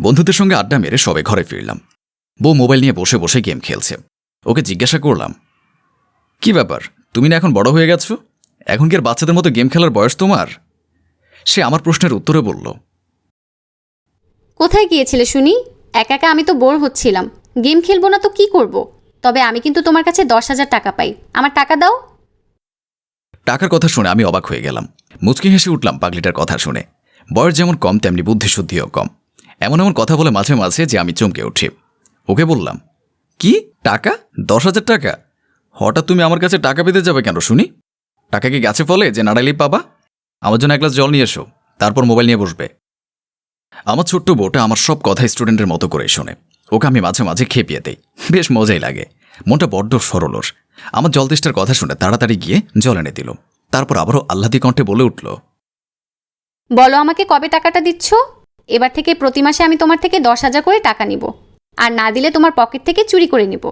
বন্ধুদের সঙ্গে আড্ডা মেরে সবে ঘরে ফিরলাম। বউ মোবাইল নিয়ে বসে বসে গেম খেলছে। ওকে জিজ্ঞাসা করলাম কি ব্যাপার? তুমি না এখন বড় হয়ে গেছো? এখন কি আর বাচ্চাদের মতো গেম খেলার বয়স তোমার? সে আমার প্রশ্নের উত্তরে বলল কোথায় গিয়েছিলে শুনি? একা একা আমি তো বোর হচ্ছিলাম। গেম খেলব না তো কি করব। তবে আমি কিন্তু তোমার কাছে দশ হাজার টাকা পাই। আমার টাকা দাও। টাকার কথা শুনে আমি অবাক হয়ে গেলাম। মুচকি হেসে উঠলাম পাগলিটার কথা শুনে। বয়স যেমন কম তেমনি বুদ্ধিশুদ্ধিও কম। এমন এমন কথা বলে মাঝে মাঝে যে আমি চমকে উঠি। ওকে বললাম, কি? টাকা? দশ হাজার টাকা? হঠাৎ তুমি আমার কাছে টাকা পেতে যাবে কেন শুনি? টাকা কি গাছে ফলে যে নাড়াইলেই পাবা? আমার জন্য এক গ্লাস জল নিয়ে এসো, তারপর মোবাইল নিয়ে বসবে। আমার ছোট্ট বউটা আমার সব কথা স্টুডেন্টের মতো করে শোনে। ওকে আমি মাঝে মাঝে খেপিয়ে দেই। বেশ মজাই লাগে। মনটা বড্ড সরলর। আমার জল তেষ্টার কথা শুনে তাড়াতাড়ি গিয়ে জল এনে দিল। তারপর আবারও আহ্লাদি কণ্ঠে বলে উঠল, বলো আমাকে কবে টাকাটা দিচ্ছ? এবার থেকে প্রতি মাসে আমি তোমার থেকে দশ হাজার করে টাকা নিব। আর না দিলে তোমার পকেট থেকে চুরি করে নিব।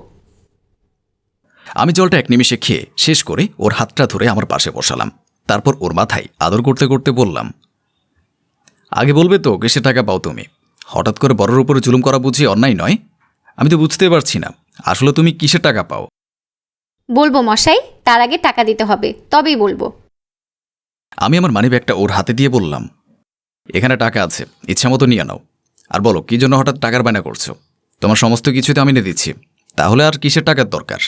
আমি জলটা এক নিমিষে খেয়ে শেষ করে ওর হাতটা ধরে আমার পাশে বসালাম। তারপর ওর মাথায় আদর করতে করতে বললাম আগে বলবে তো কিসে টাকা পাও তুমি? হঠাৎ করে বড়র উপরে জুলুম করা বুঝি অন্যায় নয়? আমি তো বুঝতে পারছি না আসলে তুমি কিসের টাকা পাও? বলব মশাই তার আগে টাকা দিতে হবে তবেই বলব। আমি আমার মানিব্যাগটা ওর হাতে দিয়ে বললাম এখানে টাকা আছে ইচ্ছা মতো নিয়ে নাও। আর বলো, কি জন্য হঠাৎ টাকার বায়না করছ? তোমার সমস্ত কিছুতে আমি নিয়ে দিচ্ছি। তাহলে আর কিসের টাকার দরকার?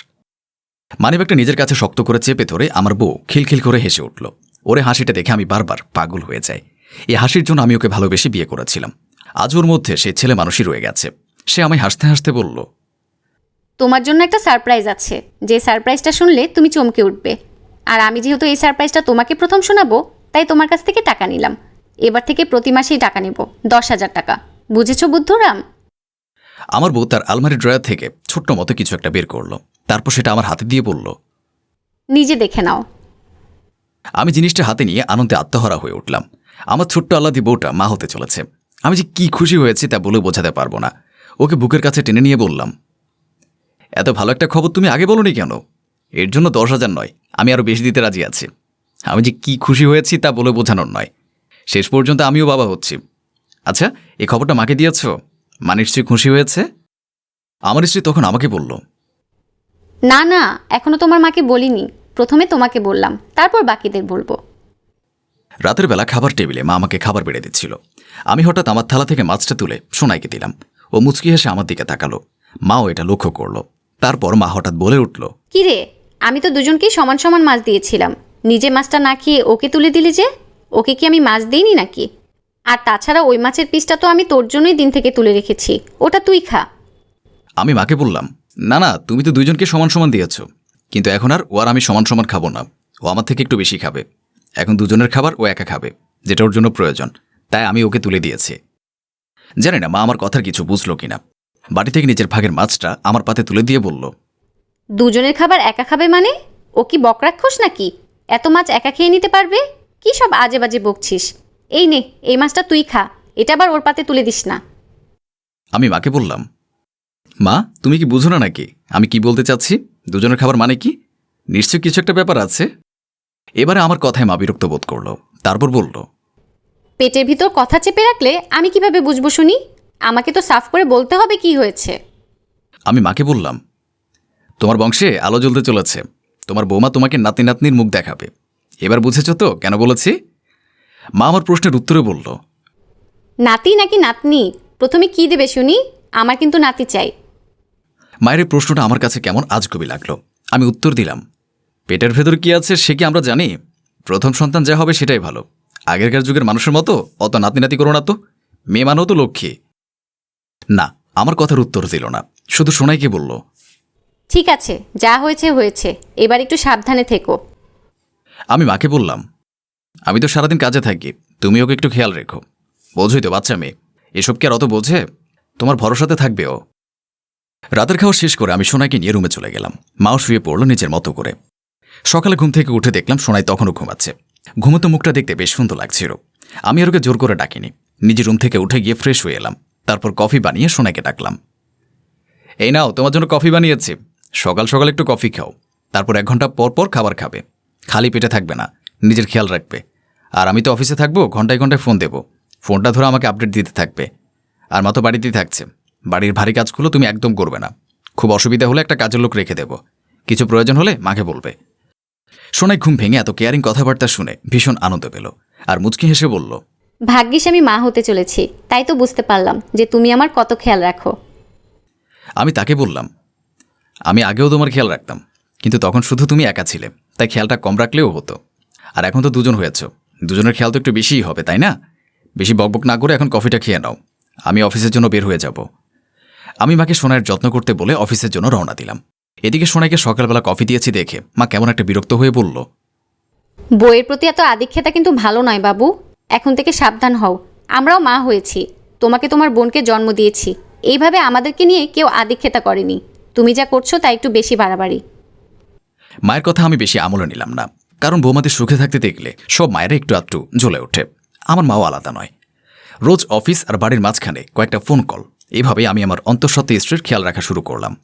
মানিব্যাগটা নিজের কাছে শক্ত করে চেপে ধরে আমার বউ খিলখিল করে হেসে উঠল। ওরে হাসিটা দেখে আমি বারবার পাগল হয়ে যাই। এই হাসির জন্য আমি ওকে ভালোবেসে বিয়ে করেছিলাম। আজ ওর মধ্যে সে ছেলে মানুষই রয়ে গেছে। সে আমায় হাসতে হাসতে বলল, তোমার জন্য একটা সারপ্রাইজ আছে। যে সারপ্রাইজটা শুনলে তুমি চমকে উঠবে। আর আমি যেহেতু এই সারপ্রাইজটা তোমাকে প্রথম শোনাবো, তাই তোমার কাছ থেকে টাকা নিলাম। এবার থেকে প্রতি মাসেই টাকা নেব দশ হাজার টাকা। বুঝেছ বুদ্ধরাম? আমার বউ তার আলমারি ড্রয়ার থেকে ছোট্ট মতো কিছু একটা বের করল। তারপর সেটা আমার হাতে দিয়ে বলল নিজে দেখে নাও। আমি জিনিসটা হাতে নিয়ে আনন্দে আত্মহারা হয়ে উঠলাম। আমার ছোট্ট আল্লাদি বউটা মা হতে চলেছে। আমি যে কি খুশি হয়েছি তা বলে বোঝাতে পারব না। ওকে বুকের কাছে টেনে নিয়ে বললাম এত ভালো একটা খবর তুমি আগে বলনি কেন? এর জন্য দশ হাজার নয় আমি আরও বেশি দিতে রাজি আছি। আমি যে কি খুশি হয়েছি তা বলে বোঝানোর নয়। শেষ পর্যন্ত আমিও বাবা হচ্ছি। আচ্ছা এই খবরটা মাকে দিয়েছ? মা নিশ্চয়ই খুশি হয়েছে? আমার স্ত্রী তখন আমাকে বলল। না না এখনও তোমার মাকে বলিনি। প্রথমে তোমাকে বললাম তারপর বাকিদের বলব। রাতের বেলা খাবার টেবিলে মা আমাকে খাবার বেড়ে দিচ্ছিল। আমি হঠাৎ আমার থালা থেকে মাছটা তুলে সোনাইকে দিলাম। ও মুচকি হেসে আমার দিকে তাকালো। মাও এটা লক্ষ্য করল। তারপর মা হঠাৎ বলে উঠল কি রে আমি তো দুজনকেই সমান সমান মাছ দিয়েছিলাম। নিজে মাছটা না খেয়ে ওকে তুলে দিলি যে? ওকে কি আমি মাছ দিইনি নাকি? আর তাছাড়া ওই মাছের পিসটা তো আমি তোর জন্যই দিন থেকে তুলে রেখেছি। ওটা তুই খা। আমি মাকে বললাম না না তুমি তো দুইজনকে সমান সমান দিয়েছ। কিন্তু এখন আর ও আর আমি সমান সমান খাব না। ও আমার থেকে একটু বেশি খাবে। এখন দুজনের খাবার ও একা খাবে যেটা ওর জন্য প্রয়োজন। তাই আমি ওকে তুলে দিয়েছি। জানি না মা আমার কথার কিছু বুঝলো কিনা। বাড়ি থেকে নিজের ভাগের মাছটা আমার পাতে তুলে দিয়ে বলল দুজনের খাবার একা খাবে মানে? ও কি বকরাক্ষস নাকি? এত মাছ একা খেয়ে নিতে পারবে? কি সব আজে বাজে বকছিস? এই নে এই মাছটা তুই খা এটা আবার ওর পাতে তুলে দিস না। আমি মাকে বললাম মা তুমি কি বুঝো না নাকি? আমি কি বলতে চাচ্ছি? দুজনের খাবার মানে কি? নিশ্চয় কিছু একটা ব্যাপার আছে? এবারে আমার কথায় মা বিরক্ত বোধ করল তারপর বলল পেটের ভিতর কথা চেপে রাখলে আমি কীভাবে বুঝব শুনি? আমাকে তো সাফ করে বলতে হবে কি হয়েছে। আমি মাকে বললাম তোমার বংশে আলো জ্বলতে চলেছে। তোমার বৌমা তোমাকে নাতি নাতনির মুখ দেখাবে। এবার বুঝেছ তো কেন বলেছি? মা আমার প্রশ্নের উত্তরে বলল। নাতি নাকি নাতনি? প্রথমে কি দেবে শুনি? আমার কিন্তু নাতি চাই। মায়ের প্রশ্নটা আমার কাছে কেমন আজগবি লাগল। আমি উত্তর দিলাম পেটের ভেতর কি আছে সে কি আমরা জানি? প্রথম সন্তান যা হবে সেটাই ভালো। আগেরকার যুগের মানুষের মতো অত নাতি নাতি করো না তো। মেয়ে মানেও তো লক্ষ্মী। না আমার কথার উত্তর দিল না। শুধু সোনাইকে বলল ঠিক আছে যা হয়েছে হয়েছে। এবার একটু সাবধানে থেকো। আমি মাকে বললাম, আমি তো সারাদিন কাজে থাকি, তুমি ওকে একটু খেয়াল রেখো। বোঝই তো বাচ্চা মেয়ে। এসব কি আর অত বোঝে? তোমার ভরসাতে থাকবে ও। রাতের খাওয়া শেষ করে আমি সোনাইকে নিয়ে রুমে চলে গেলাম। মাও শুয়ে পড়ল নিজের মতো করে। সকালে ঘুম থেকে উঠে দেখলাম সোনাই তখনও ঘুমাচ্ছে। ঘুমতো মুখটা দেখতে বেশ সুন্দর লাগছিল। আমি আর ওকে জোর করে ডাকিনি। নিজের রুম থেকে উঠে গিয়ে ফ্রেশ হয়ে এলাম। তারপর কফি বানিয়ে সোনাইকে ডাকলাম, এই নাও, তোমার জন্য কফি বানিয়েছি। সকাল সকাল একটু কফি খাও। তারপর এক ঘণ্টা পর পর খাবার খাবে। খালি পেটে থাকবে না নিজের খেয়াল রাখবে। আর আমি তো অফিসে থাকব ঘন্টায় ঘন্টায় ফোন দেবো। ফোনটা ধরে আমাকে আপডেট দিতে থাকবে। আর মা তো বাড়িতেই থাকছে। বাড়ির ভারী কাজগুলো তুমি একদম করবে না। খুব অসুবিধা হলে একটা কাজের লোক রেখে দেব। কিছু প্রয়োজন হলে মাকে বলবে। সোনাই ঘুম ভেঙে এত কেয়ারিং কথাবার্তা শুনে ভীষণ আনন্দ পেল। আর মুচকি হেসে বলল ভাগ্যিস আমি মা হতে চলেছি। তাই তো বুঝতে পারলাম যে তুমি আমার কত খেয়াল রাখো। আমি তাকে বললাম আমি আগেও তোমার খেয়াল রাখতাম কিন্তু তখন শুধু তুমি একা ছিলে। তাই খেয়ালটা কম রাখলেও হতো। আর এখন তো দুজন হয়েছ। দুজনের খেয়াল তো একটু বেশিই হবে, তাই না? বেশি বকবক না করে এখন কফিটা খেয়ে নাও। আমি অফিসের জন্য বের হয়ে যাব। আমি মাকে সোনার যত্ন করতে বলে অফিসের জন্য রওনা দিলাম। এদিকে সোনাইকে সকালবেলা কফি দিয়েছি দেখে মা কেমন একটা বিরক্ত হয়ে বলল, বইয়ের প্রতি এত আদিক্ষেতা কিন্তু ভালো নয় বাবু। এখন থেকে সাবধান হও। আমরাও মা হয়েছি। তোমাকে তোমার বোনকে জন্ম দিয়েছি। এইভাবে আমাদেরকে নিয়ে কেউ আদিক্ষেতা করেনি। তুমি যা করছ তা একটু বেশি বাড়াবাড়ি। মায়ের কথা আমি বেশি আমলে নিলাম না। কারণ বৌমাদের সুখে থাকতে দেখলে সব মায়েরা একটু আধটু জ্বলে ওঠে। আমার মাও আলাদা নয়। রোজ অফিস আর বাড়ির মাঝখানে কয়েকটা ফোন কল। এভাবে আমি আমার অন্তঃসত্ত্বা স্ত্রীর খেয়াল রাখা শুরু করলাম।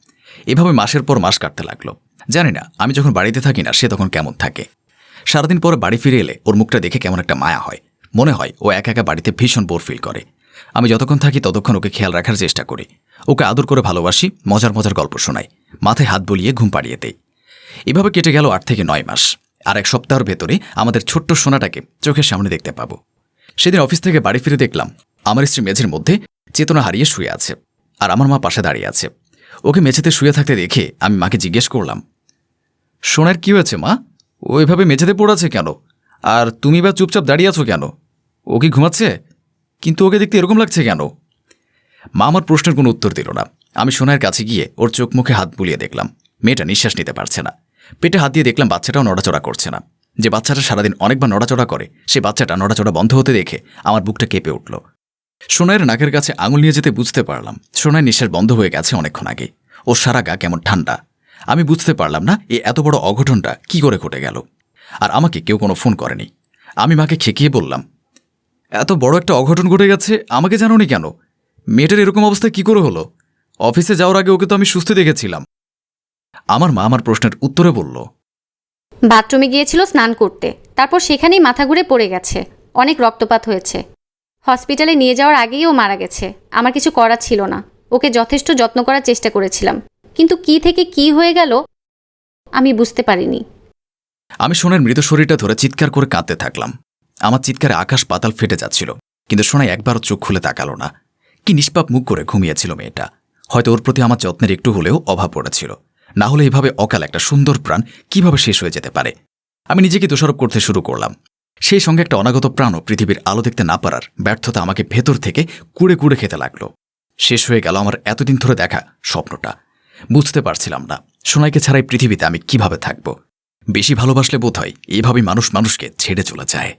এভাবে মাসের পর মাস কাটতে লাগল। জানি না, আমি যখন বাড়িতে থাকি না, সে তখন কেমন থাকে। সারাদিন পরে বাড়ি ফিরে এলে ওর মুখটা দেখে কেমন একটা মায়া হয়। মনে হয় ও একা একা বাড়িতে ভীষণ বোর ফিল করে। আমি যতক্ষণ থাকি ততক্ষণ ওকে খেয়াল রাখার চেষ্টা করি। ওকে আদর করে ভালোবাসি, মজার মজার গল্প শোনাই। মাথায় হাত বলিয়ে ঘুম পাড়িয়ে দেই। এভাবে কেটে গেল আট থেকে নয় মাস। আর এক সপ্তাহের ভেতরে আমাদের ছোট্ট সোনাটাকে চোখের সামনে দেখতে পাবো। সেদিন অফিস থেকে বাড়ি ফিরে দেখলাম, আমার স্ত্রী মেঝের মধ্যে চেতনা হারিয়ে শুয়ে আছে আর আমার মা পাশে দাঁড়িয়ে আছে। ওকে মেঝেতে শুয়ে থাকতে দেখে আমি মাকে জিজ্ঞেস করলাম, সোনার কি হয়েছে মা? ও এভাবে মেঝেতে পড়েছে কেন? আর তুমি বা চুপচাপ দাঁড়িয়ে আছো কেন? ও কি ঘুমাচ্ছে? কিন্তু ওকে দেখতে এরকম লাগছে কেন? মা আমার প্রশ্নের কোনো উত্তর দিল না। আমি সোনার কাছে গিয়ে ওর চোখ মুখে হাত বুলিয়ে দেখলাম। মেয়েটা নিঃশ্বাস নিতে পারছে না। পেটে হাত দিয়ে দেখলাম বাচ্চাটাও নড়াচড়া করছে না। যে বাচ্চাটা সারাদিন অনেকবার নড়াচড়া করে, সে বাচ্চাটা নড়াচড়া বন্ধ হতে দেখে আমার বুকটা কেঁপে উঠল। সোনাইয়ের নাকের কাছে আঙুল নিয়ে যেতে বুঝতে পারলাম সোনার নিঃশ্বাস বন্ধ হয়ে গেছে অনেকক্ষণ আগে। ওর সারা গা কেমন ঠান্ডা। আমি বুঝতে পারলাম না এই এত বড় অঘটনটা কি করে ঘটে গেল। আর আমাকে কেউ কোনো ফোন করেনি। আমি মাকে খেকিয়ে বললাম, এত বড় একটা অঘটন ঘটে গেছে, আমাকে জানোনি কেন? মেয়েটার এরকম অবস্থা কি করে হলো? অফিসে যাওয়ার আগে ওকে তো আমি সুস্থ দেখেছিলাম। আমার মা আমার প্রশ্নের উত্তরে বলল। বাথরুমে গিয়েছিল স্নান করতে। তারপর সেখানেই মাথা ঘুরে পড়ে গেছে। অনেক রক্তপাত হয়েছে। হসপিটালে নিয়ে যাওয়ার আগেই ও মারা গেছে। আমার কিছু করার ছিল না। ওকে যথেষ্ট যত্ন করার চেষ্টা করেছিলাম। কিন্তু কি থেকে কি হয়ে গেল আমি বুঝতে পারিনি। আমি সোনার মৃত শরীরটা ধরে চিৎকার করে কাঁদতে থাকলাম। আমার চিৎকারে আকাশ পাতাল ফেটে যাচ্ছিল। কিন্তু সোনাই একবারও চোখ খুলে তাকালো না। কি নিষ্পাপ মুখ করে ঘুমিয়েছিল মেয়েটা। হয়তো ওর প্রতি আমার যত্নের একটু হলেও অভাব পড়েছিল। না হলে এভাবে অকাল একটা সুন্দর প্রাণ কীভাবে শেষ হয়ে যেতে পারে? আমি নিজেকে দোষারোপ করতে শুরু করলাম। সেই সঙ্গে একটা অনাগত প্রাণও পৃথিবীর আলো দেখতে না পারার ব্যর্থতা আমাকে ভেতর থেকে কুড়ে কুড়ে খেতে লাগল। শেষ হয়ে গেল আমার এতদিন ধরে দেখা স্বপ্নটা। বুঝতে পারছিলাম না, সোনাইকে ছাড়াই পৃথিবীতে আমি কীভাবে থাকব? বেশি ভালোবাসলে বোধ হয় এইভাবেই মানুষ মানুষকে ছেড়ে চলে যায়।